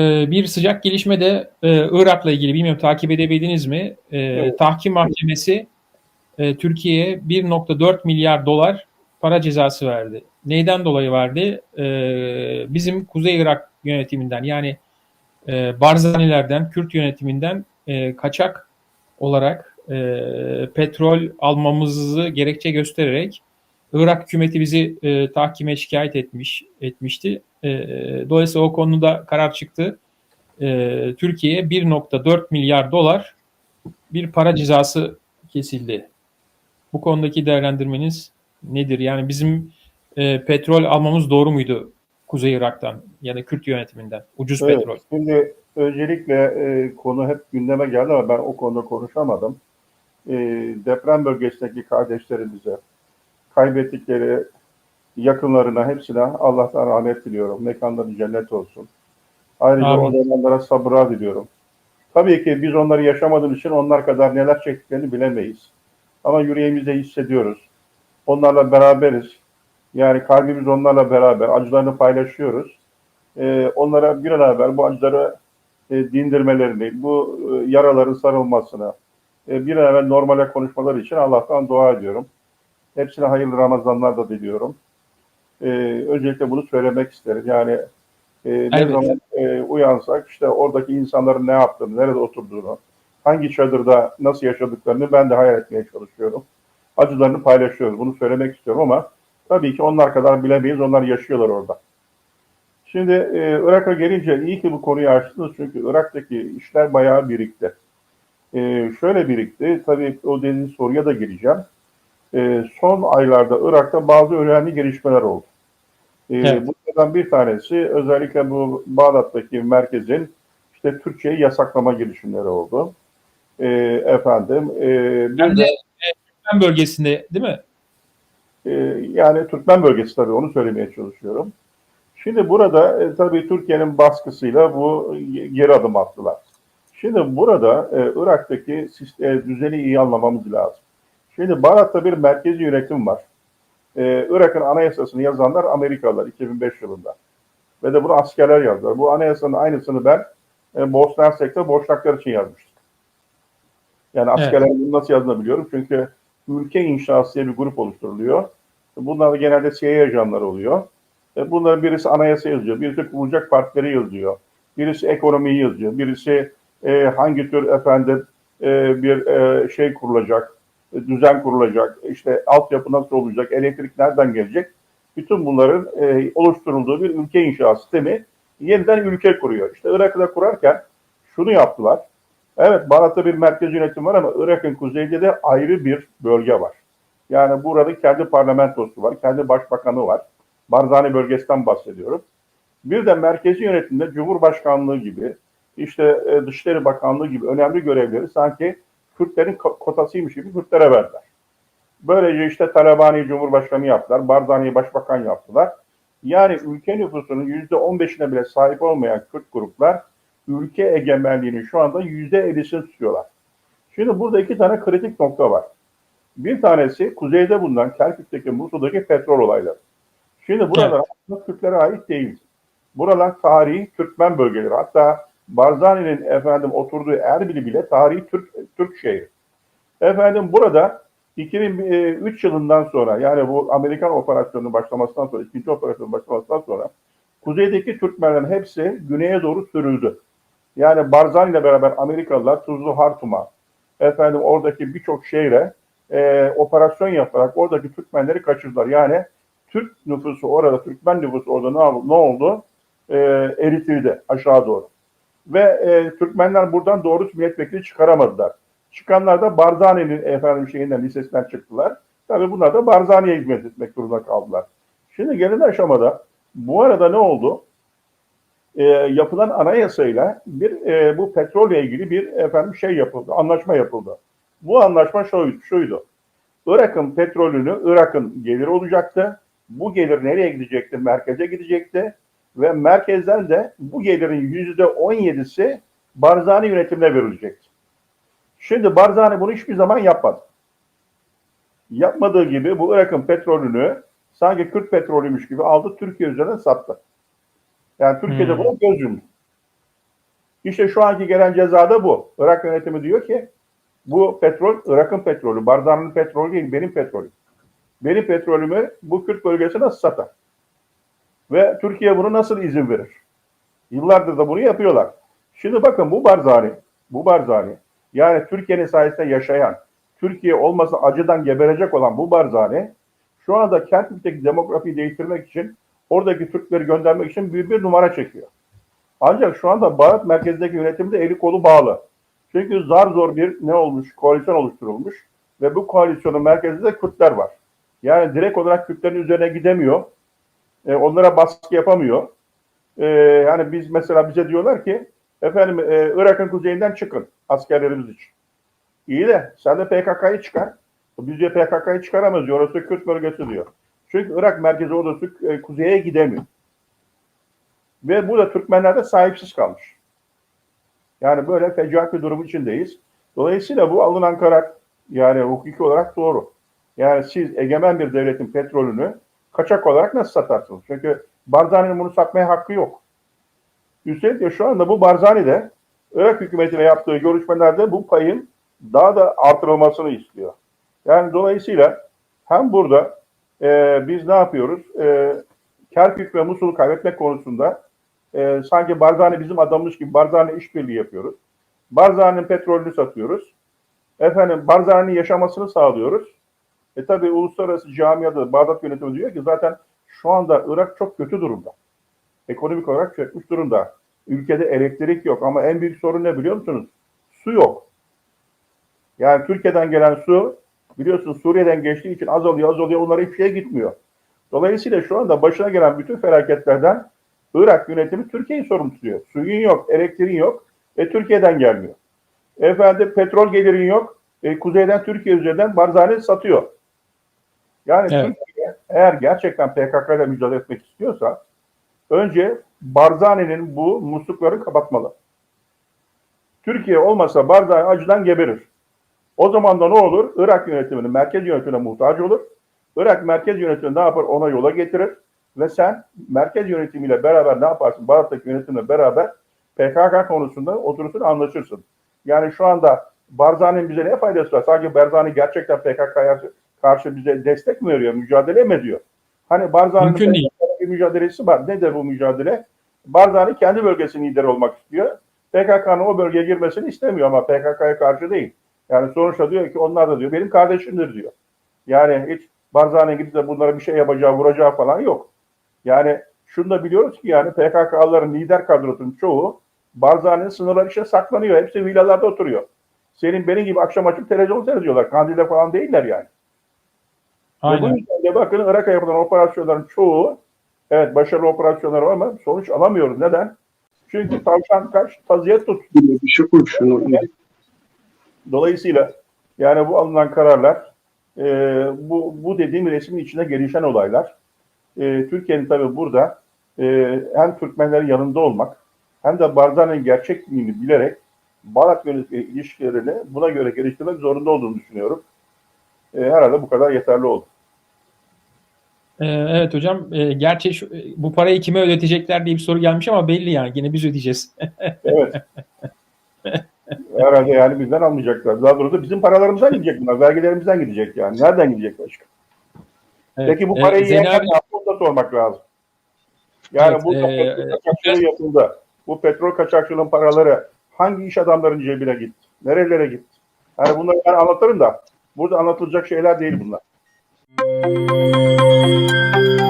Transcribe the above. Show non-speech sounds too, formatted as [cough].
Ee, bir sıcak gelişme de e, Irak'la ilgili bilmiyorum takip edebildiniz mi? Ee, Evet. Tahkim Mahkemesi e, Türkiye'ye 1.4 milyar dolar para cezası verdi. Neyden dolayı verdi? Ee, bizim Kuzey Irak yönetiminden yani e, Barzanilerden, Kürt yönetiminden kaçak olarak petrol almamızı gerekçe göstererek Irak hükümeti bizi tahkime şikayet etmiş etmişti. E, dolayısıyla o konuda karar çıktı. E, Türkiye'ye 1.4 milyar dolar bir para cezası kesildi. Bu konudaki değerlendirmeniz nedir? Yani bizim e, petrol almamız doğru muydu Kuzey Irak'tan yani Kürt yönetiminden? Ucuz Evet, petrol. şimdi öncelikle e, konu hep gündeme geldi ama ben o konuda konuşamadım. E, deprem bölgesindeki kardeşlerimize, kaybettikleri yakınlarına hepsine Allah'tan rahmet diliyorum. Mekanları cennet olsun. Ayrıca Amin. o zamanlara sabırlar diliyorum. Tabii ki biz onları yaşamadığımız için onlar kadar neler çektiklerini bilemeyiz. Ama yüreğimizde hissediyoruz. Onlarla beraberiz. Yani kalbimiz onlarla beraber. Acılarını paylaşıyoruz. Ee, onlara bir evvel bu acıları e, dindirmelerini, bu e, yaraların sarılmasını, e, bir an evvel normale konuşmaları için Allah'tan dua ediyorum. Hepsine hayırlı Ramazanlar da diliyorum. Ee, öncelikle bunu söylemek isterim. Yani e, ne Evet. zaman e, uyansak işte oradaki insanların ne yaptığını, nerede oturduğunu, hangi çadırda nasıl yaşadıklarını ben de hayal etmeye çalışıyorum. Acılarını paylaşıyoruz. Bunu söylemek istiyorum ama tabii ki onlar kadar bilemeyiz. Onlar yaşıyorlar orada. Şimdi e, Irak'a gelince iyi ki bu konuyu açtınız çünkü Irak'taki işler bayağı birikti. E, şöyle birikti, tabii o dediğiniz soruya da gireceğim. E, son aylarda Irak'ta bazı önemli gelişmeler oldu. E, Evet. Bunlardan bir tanesi özellikle bu Bağdat'taki merkezin işte Türkçeyi yasaklama girişimleri oldu. E, efendim, e, Hem de e, Türkmen bölgesinde değil mi? e, yani Türkmen bölgesi tabii onu söylemeye çalışıyorum. Şimdi burada e, tabii Türkiye'nin baskısıyla bu geri adım attılar. Şimdi burada e, Irak'taki e, düzeni iyi anlamamız lazım. Şimdi Bağdat'ta bir merkezi yönetim var. E, Irak'ın anayasasını yazanlar Amerikalılar 2005 yılında. Ve de bunu askerler yazdılar. Bu anayasanın aynısını ben e, Bosna Hersek'te Boşnaklar için yazmıştım. Yani askerler bunu nasıl yazdığını biliyorum. Çünkü ülke inşası diye bir grup oluşturuluyor. Bunlar genelde CIA ajanları oluyor. E, Bunların birisi anayasa yazıyor, birisi kurulacak partileri yazıyor, birisi ekonomiyi yazıyor, birisi e, hangi tür efendim e, bir e, şey kurulacak, düzen kurulacak, işte altyapı nasıl olacak, elektrik nereden gelecek? Bütün bunların e, oluşturulduğu bir ülke inşa sistemi yeniden ülke kuruyor. İşte Irak'ı kurarken şunu yaptılar. Evet Bağdat'ta bir merkez yönetim var ama Irak'ın kuzeyinde de ayrı bir bölge var. Yani burada kendi parlamentosu var, kendi başbakanı var. Barzani bölgesinden bahsediyorum. Bir de merkezi yönetimde Cumhurbaşkanlığı gibi, işte e, Dışişleri Bakanlığı gibi önemli görevleri sanki Kürtlerin ko- kotasıymış gibi Kürtlere verdiler. Böylece işte Talabani Cumhurbaşkanı yaptılar, Barzani'yi Başbakan yaptılar. Yani ülke nüfusunun yüzde 15'ine bile sahip olmayan Kürt gruplar ülke egemenliğinin şu anda yüzde 50'sini tutuyorlar. Şimdi burada iki tane kritik nokta var. Bir tanesi kuzeyde bulunan Kerkük'teki Musul'daki petrol olayları. Şimdi buralar aslında Türklere ait değil. Buralar tarihi Türkmen bölgeleri. Hatta Barzani'nin efendim oturduğu Erbil bile tarihi Türk, Türk şehri. Efendim burada 2003 yılından sonra yani bu Amerikan operasyonunun başlamasından sonra, ikinci operasyonun başlamasından sonra kuzeydeki Türkmenlerin hepsi güneye doğru sürüldü. Yani Barzani ile beraber Amerikalılar Tuzlu Hartum'a, efendim oradaki birçok şehre e, operasyon yaparak oradaki Türkmenleri kaçırdılar. Yani Türk nüfusu orada, Türkmen nüfusu orada ne, ne oldu? E, eritildi aşağı doğru. Ve e, Türkmenler buradan doğru milletvekili çıkaramadılar. Çıkanlar da Barzani'nin efendim şeyinden, lisesinden çıktılar. Tabii bunlar da Barzani'ye hizmet etmek durumunda kaldılar. Şimdi gelin aşamada bu arada ne oldu? E, yapılan anayasayla bir e, bu petrolle ilgili bir efendim şey yapıldı, anlaşma yapıldı. Bu anlaşma şuydu, şuydu. Irak'ın petrolünü Irak'ın gelir olacaktı. Bu gelir nereye gidecekti? Merkeze gidecekti. Ve merkezden de bu gelirin yüzde on yedisi Barzani yönetimine verilecekti. Şimdi Barzani bunu hiçbir zaman yapmadı. Yapmadığı gibi bu Irak'ın petrolünü sanki Kürt petrolüymüş gibi aldı Türkiye üzerinden sattı. Yani Türkiye'de Hmm. buna göz yumdu. İşte şu anki gelen ceza da bu. Irak yönetimi diyor ki bu petrol Irak'ın petrolü, Barzani'nin petrolü değil, benim petrolüm. Benim petrolümü bu Kürt bölgesi nasıl satar? Ve Türkiye bunu nasıl izin verir? Yıllardır da bunu yapıyorlar. Şimdi bakın bu Barzani, bu Barzani, yani Türkiye'nin sayesinde yaşayan, Türkiye olmasa acıdan geberecek olan bu Barzani, şu anda Kerkük'teki demografiyi değiştirmek için, oradaki Türkleri göndermek için büyük bir numara çekiyor. Ancak şu anda Bağat merkezindeki yönetimde eli kolu bağlı. Çünkü zar zor bir ne olmuş, koalisyon oluşturulmuş ve bu koalisyonun merkezinde Kürtler var. Yani direkt olarak Kürtlerin üzerine gidemiyor. E, onlara baskı yapamıyor. E, yani biz mesela bize diyorlar ki efendim e, Irak'ın kuzeyinden çıkın askerlerimiz için. İyi de sen de PKK'yı çıkar. Biz diyor PKK'yı çıkaramaz. Orası Kürt bölgesi diyor. Çünkü Irak merkezi orası e, kuzeye gidemiyor. Ve burada Türkmenler de sahipsiz kalmış. Yani böyle fecaat bir durum içindeyiz. Dolayısıyla bu alınan karar yani hukuki olarak doğru. Yani siz egemen bir devletin petrolünü kaçak olarak nasıl satarsınız? Çünkü Barzani'nin bunu satmaya hakkı yok. Üstelik de şu anda bu Barzani de Irak hükümetiyle yaptığı görüşmelerde bu payın daha da artırılmasını istiyor. Yani dolayısıyla hem burada e, biz ne yapıyoruz? E, Kerkük ve Musul'u kaybetmek konusunda e, sanki Barzani bizim adammış gibi Barzani işbirliği yapıyoruz. Barzani'nin petrolünü satıyoruz. Efendim Barzani'nin yaşamasını sağlıyoruz. E tabi uluslararası camiada Bağdat yönetimi diyor ki zaten şu anda Irak çok kötü durumda. Ekonomik olarak çökmüş durumda. Ülkede elektrik yok ama en büyük sorun ne biliyor musunuz? Su yok. Yani Türkiye'den gelen su biliyorsun Suriye'den geçtiği için azalıyor azalıyor onlara hiçbir şey gitmiyor. Dolayısıyla şu anda başına gelen bütün felaketlerden Irak yönetimi Türkiye'yi sorumlu tutuyor. Suyun yok, elektriğin yok ve Türkiye'den gelmiyor. Efendim petrol gelirin yok. E, kuzeyden Türkiye üzerinden Barzani satıyor. Yani Evet. Türkiye eğer gerçekten PKK ile mücadele etmek istiyorsa önce Barzani'nin bu muslukları kapatmalı. Türkiye olmasa Barzani acıdan geberir. O zaman da ne olur? Irak yönetiminin merkez yönetimine muhtaç olur. Irak merkez yönetimi ne yapar? Ona yola getirir. Ve sen merkez yönetimiyle beraber ne yaparsın? Bağdat'taki yönetimle beraber PKK konusunda oturursun anlaşırsın. Yani şu anda Barzani'nin bize ne faydası var? Sanki Barzani gerçekten PKK'ya karşı bize destek mi veriyor? Mücadele mi ediyor? Hani Barzani'nin Mümkün değil. Mücadelesi var. Nedir bu mücadele? Barzani kendi bölgesinin lideri olmak istiyor. PKK'nın o bölgeye girmesini istemiyor ama PKK'ya karşı değil. Yani sonuçta diyor ki onlar da diyor benim kardeşimdir diyor. Yani hiç Barzani'ye gidip de bunlara bir şey yapacağı, vuracağı falan yok. Yani şunu da biliyoruz ki yani PKK'ların lider kadrosunun çoğu Barzani'nin sınırları içinde saklanıyor. Hepsi villalarda oturuyor. Senin benim gibi akşam açıp televizyon seyrediyorlar. Kandilde falan değiller yani. Ve bu Aynen. yüzden de bakın Irak'a yapılan operasyonların çoğu evet başarılı operasyonlar var ama sonuç alamıyoruz. Neden? Çünkü tavşan kaç, tazıya tut. Bir şey koy şunu. Dolayısıyla yani bu alınan kararlar e, bu, bu dediğim resmin içine gelişen olaylar. E, Türkiye'nin tabii burada e, hem Türkmenlerin yanında olmak hem de Barzani'nin gerçekliğini bilerek Balat yönetimi ilişkilerini buna göre geliştirmek zorunda olduğunu düşünüyorum. E, herhalde bu kadar yeterli oldu. Ee, evet hocam. Ee, gerçi şu, bu parayı kime ödetecekler diye bir soru gelmiş ama belli yani. Yine biz ödeyeceğiz. [laughs] Evet. Herhalde yani bizden almayacaklar. Daha doğrusu bizim paralarımızdan gidecek bunlar. Vergilerimizden gidecek yani. Nereden gidecek başka? Evet. Peki bu Ee, parayı Zeynep yiyenler abi- da sormak lazım. Yani Evet, bu e, petrol e, kaçakçılığı yapıldı. Bu petrol kaçakçılığın paraları hangi iş adamlarının cebine gitti? Nerelere gitti? Yani bunları ben anlatırım da burada anlatılacak şeyler değil bunlar. Música